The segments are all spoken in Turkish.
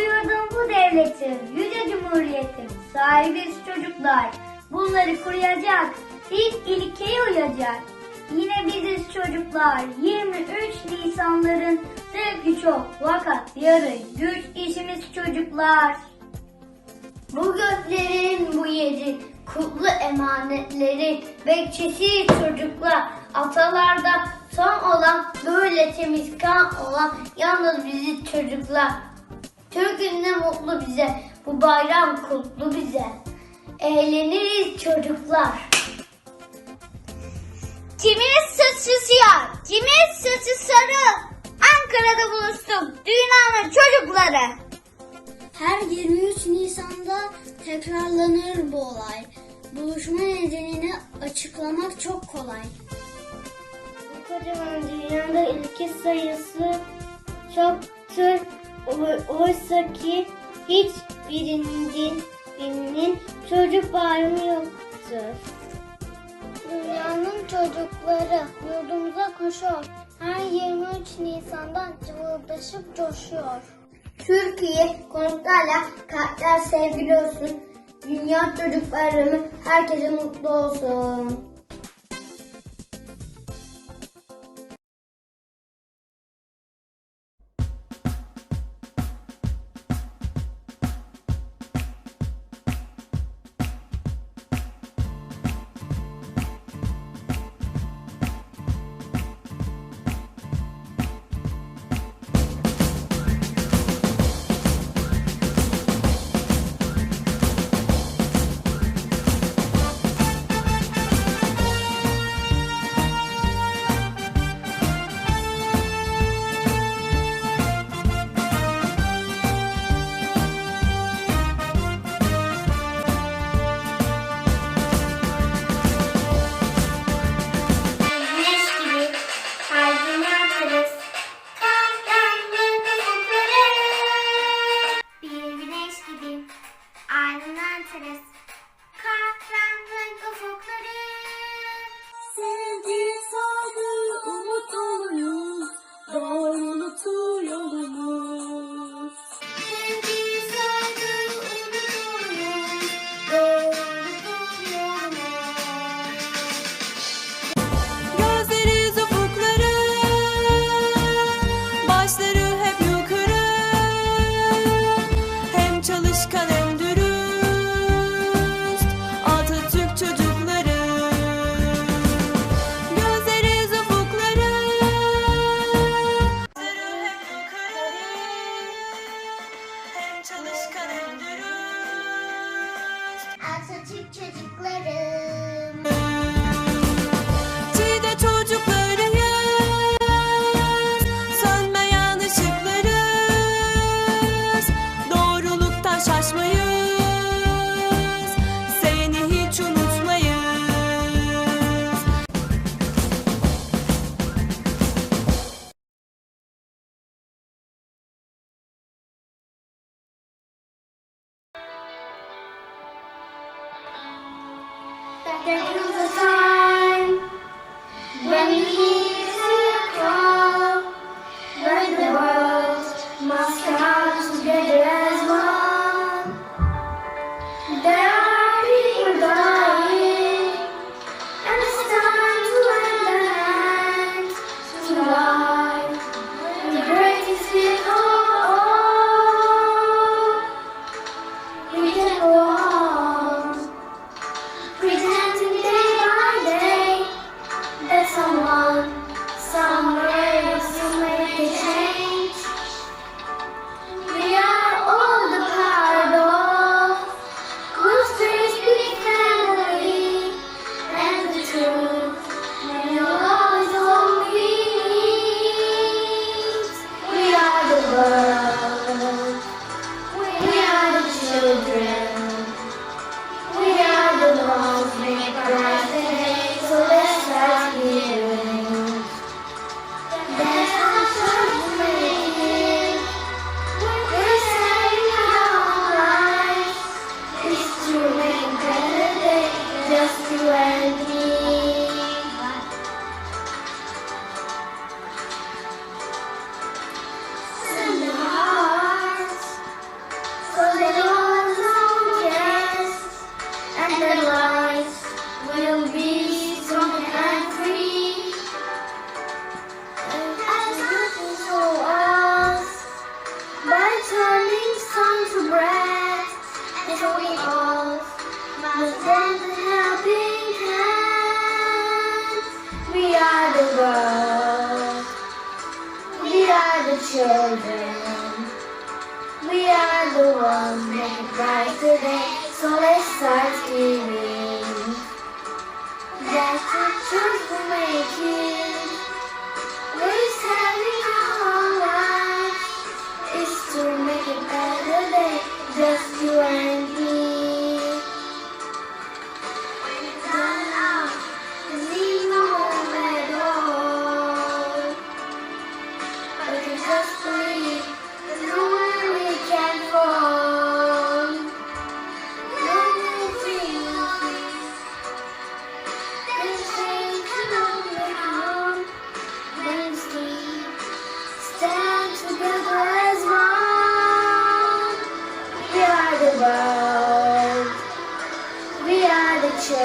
yurdun bu devletin, yüce cumhuriyetin sahibiz çocuklar. Bunları kuruyacak, ilk ilkeye uyacak. Yine biziz çocuklar, 23 Nisanların zevki çok fakat yarın güç işimiz çocuklar. Bu göklerin bu yerin kutlu emanetleri bekçisi çocuklar atalarda son olan böyle temiz kan olan yalnız bizi çocuklar. Türk'ün mutlu bize bu bayram kutlu bize. Eğleniriz çocuklar. Kimin saçı siyah, kimin saçı sarı. Ankara'da buluştuk dünyanın çocukları. Her 23 Nisan'da tekrarlanır bu olay. Buluşma nedenini açıklamak çok kolay. Bu kocaman dünyada ülke sayısı çoktur. Oysa ki hiç birinin, birinin çocuk bayramı yoktur. Dünyanın çocukları yurdumuza koşuyor. Her 23 Nisan'da cıvıldaşıp coşuyor. Türkiye konuklarla kalpler sevgili olsun. Dünya Çocuk Bayramı herkese mutlu olsun.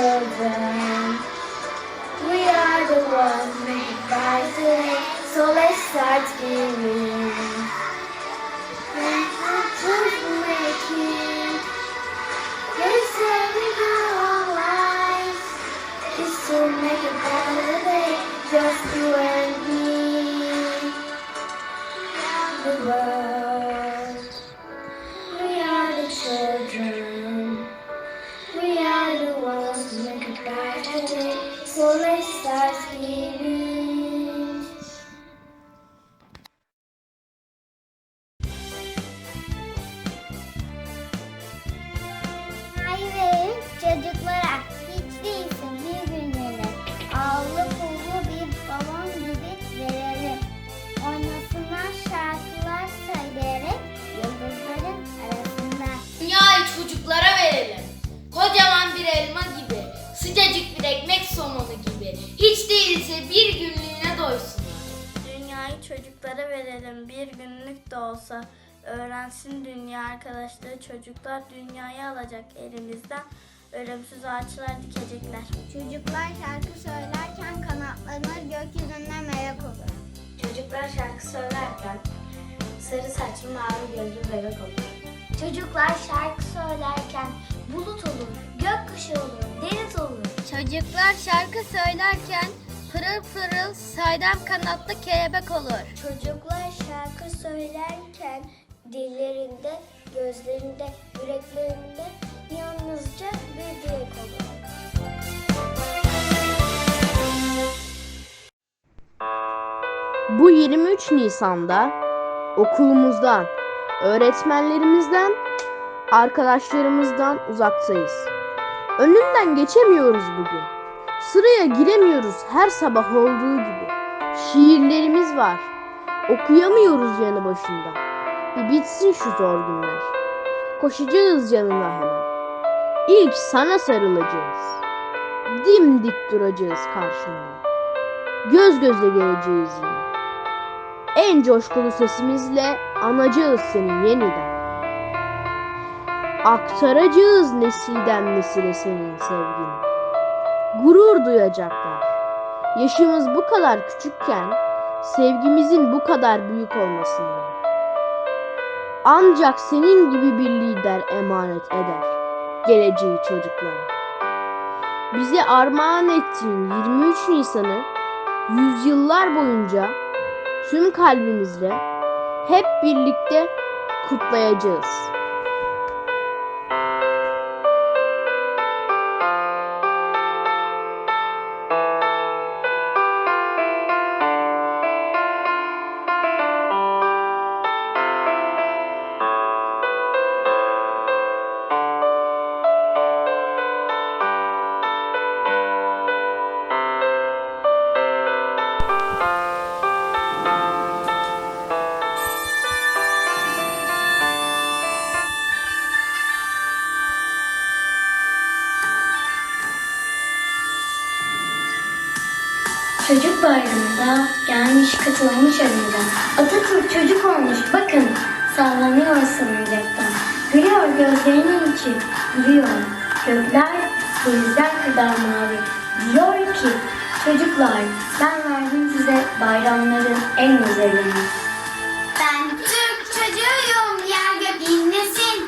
Children. We are the ones made by today. So let's start giving. stars gleaming. Çocuklara verelim bir günlük de olsa. Öğrensin dünya arkadaşları çocuklar dünyayı alacak elimizden. Ölümsüz ağaçlar dikecekler. Çocuklar şarkı söylerken kanatlanır gökyüzünde melek olur. Çocuklar şarkı söylerken sarı saçlı mavi gözlü bebek olur. Çocuklar şarkı söylerken bulut olur, gökkuşağı olur, deniz olur. Çocuklar şarkı söylerken pırıl pırıl saydam kanatlı kelebek olur. Çocuklar şarkı söylerken dillerinde, gözlerinde, yüreklerinde yalnızca bir dilek olur. Bu 23 Nisan'da okulumuzdan, öğretmenlerimizden, arkadaşlarımızdan uzaktayız. Önünden geçemiyoruz bugün. Sıraya giremiyoruz her sabah olduğu gibi. Şiirlerimiz var. Okuyamıyoruz yanı başında. Bir bitsin şu zor günler. Koşacağız yanına hemen. İlk sana sarılacağız. Dimdik duracağız karşında göz göze geleceğiz yine. En coşkulu sesimizle anacağız seni yeniden. Aktaracağız nesilden nesile senin sevgini. Gurur duyacaklar. Yaşımız bu kadar küçükken sevgimizin bu kadar büyük olmasından. Ancak senin gibi bir lider emanet eder geleceği çocuklara. Bize armağan ettiğin 23 Nisan'ı yüzyıllar boyunca tüm kalbimizle hep birlikte kutlayacağız. Katılmış aramıza. Atatürk çocuk olmuş bakın sallanıyor salıncaktan. Gülüyor gözlerinin içi gülüyor. Gökler denizler kadar mavi. Diyor ki çocuklar ben verdim size bayramların en güzelini. Ben Türk çocuğuyum yer gök inlesin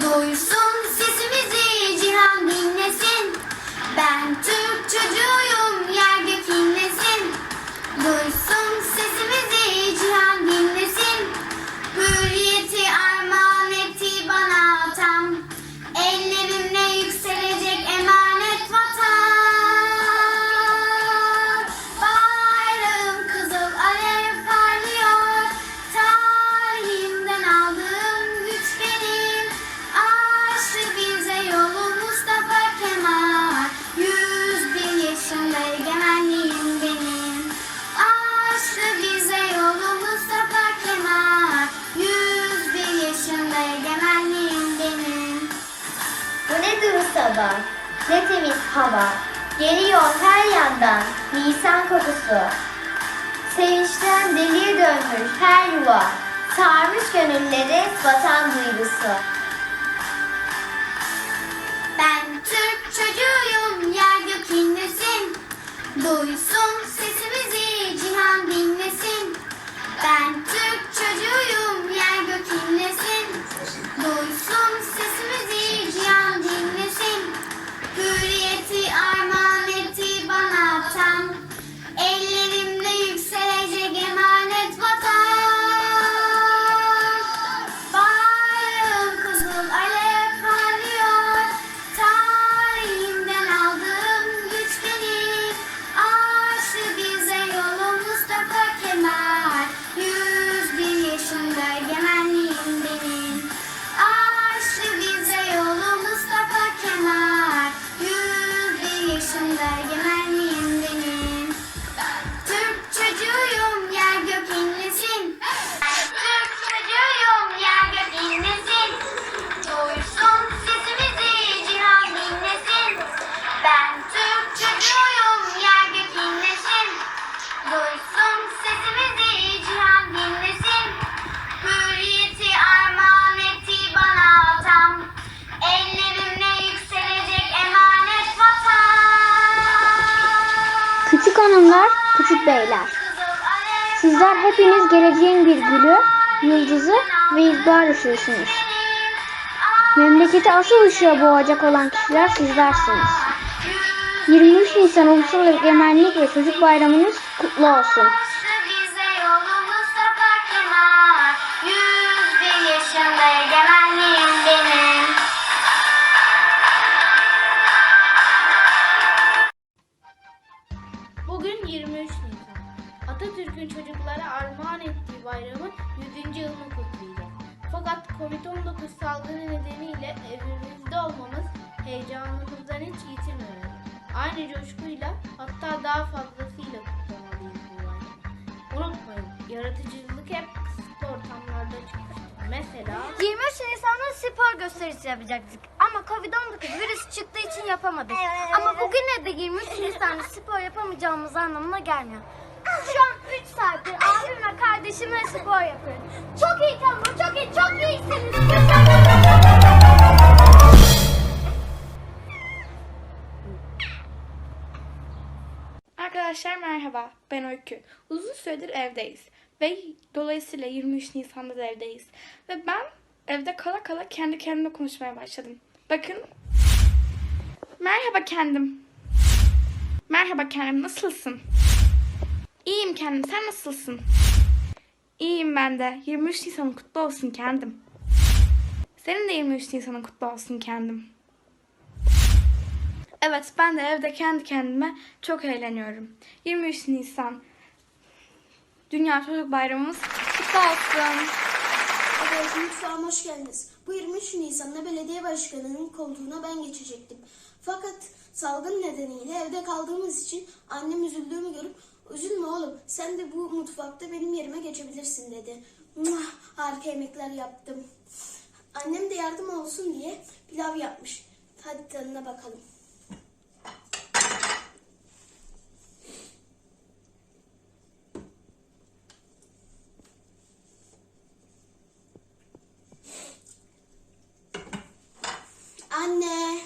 Duysun sesimizi cihan dinlesin Ben Türk çocuğuyum Sevinçten deliye dönmüş her yuva. Sarmış gönülleri vatan duygusu. Ben Türk çocuğuyum, yer gök inlesin. Duysun sesimizi, cihan dinlesin. Ben Türk çocuğuyum, yer gök inlesin. Hepiniz geleceğin bir gülü, yıldızı ve izbar ışığısınız. Memleketi asıl ışığa boğacak olan kişiler sizlersiniz. 23 Nisan Ulusal Egemenlik ve Çocuk Bayramınız kutlu olsun. Heyecanımızdan hiç yitirmemeli. Aynı coşkuyla hatta daha fazlasıyla kutlamalıyız bu bayramı. Unutmayın, yaratıcılık hep kısıtlı ortamlarda çıkmıştır. Mesela 23 Nisan'da spor gösterisi yapacaktık. Ama Covid-19 virüs çıktığı için yapamadık. Ama bugün de 23 Nisan'da spor yapamayacağımız anlamına gelmiyor. Şu an 3 saattir abim ve kardeşimle spor yapıyorum. Çok iyi tamam, çok iyi, çok iyisiniz. Arkadaşlar merhaba, ben Öykü. Uzun süredir evdeyiz ve dolayısıyla 23 Nisan'da da evdeyiz. Ve ben evde kala kala kendi kendime konuşmaya başladım. Bakın. Merhaba kendim. Merhaba kendim, nasılsın? İyiyim kendim, sen nasılsın? İyiyim ben de. 23 Nisan'ın kutlu olsun kendim. Senin de 23 Nisan'ın kutlu olsun kendim. Evet ben de evde kendi kendime çok eğleniyorum. 23 Nisan Dünya Çocuk Bayramımız kutlu olsun. Evet, mutfağıma hoş geldiniz. Bu 23 Nisan'da belediye başkanının koltuğuna ben geçecektim. Fakat salgın nedeniyle evde kaldığımız için annem üzüldüğümü görüp üzülme oğlum sen de bu mutfakta benim yerime geçebilirsin dedi. Muah, harika yemekler yaptım. Annem de yardım olsun diye pilav yapmış. Hadi tadına bakalım. Anne,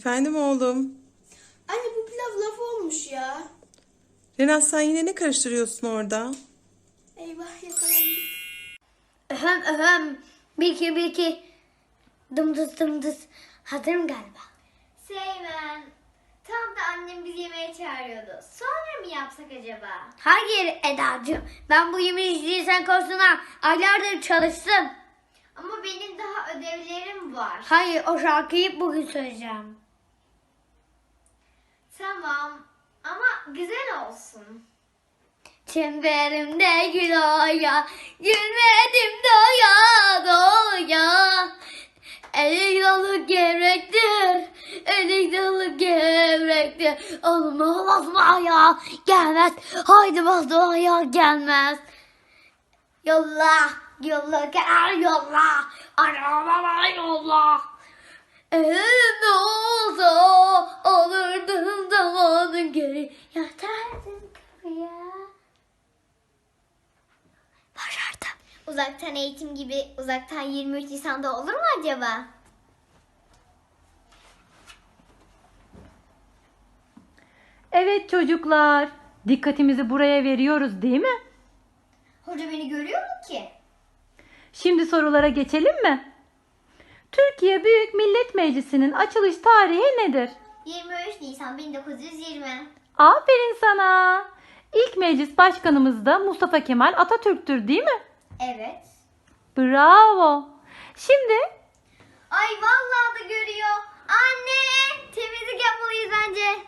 Efendim oğlum. anne bu pilav laf olmuş ya. Renat sen yine ne karıştırıyorsun orada? Eyvah yakalandık. Öhem öhem. Bir iki bir iki. Dımdız dımdız. Hazırım galiba. Seymen, tam da annem bizi yemeğe çağırıyordu. Sonra mı yapsak acaba? Hayır Eda'cığım. Ben bu 23 Nisan kursuna aylardır çalıştım. Ama benim daha ödevlerim var. Hayır o şarkıyı bugün söyleyeceğim. Tamam ama güzel olsun. Çemberimde gül oya, gülmedim doya doya. Elik dolu gevrektir, elik dolu gevrektir. Olmaz maya gelmez, haydi basmaya gelmez. Yolla, yolla gel yolla, arabalar yolla. Elimde Uzaktan eğitim gibi uzaktan 23 Nisan'da olur mu acaba? Evet çocuklar, dikkatimizi buraya veriyoruz değil mi? Hoca beni görüyor mu ki? Şimdi sorulara geçelim mi? Türkiye Büyük Millet Meclisi'nin açılış tarihi nedir? 23 Nisan 1920. Aferin sana. İlk meclis başkanımız da Mustafa Kemal Atatürk'tür değil mi? Evet. Bravo. Şimdi Ay vallahi da görüyor. Anne temizlik yapmalıyız bence.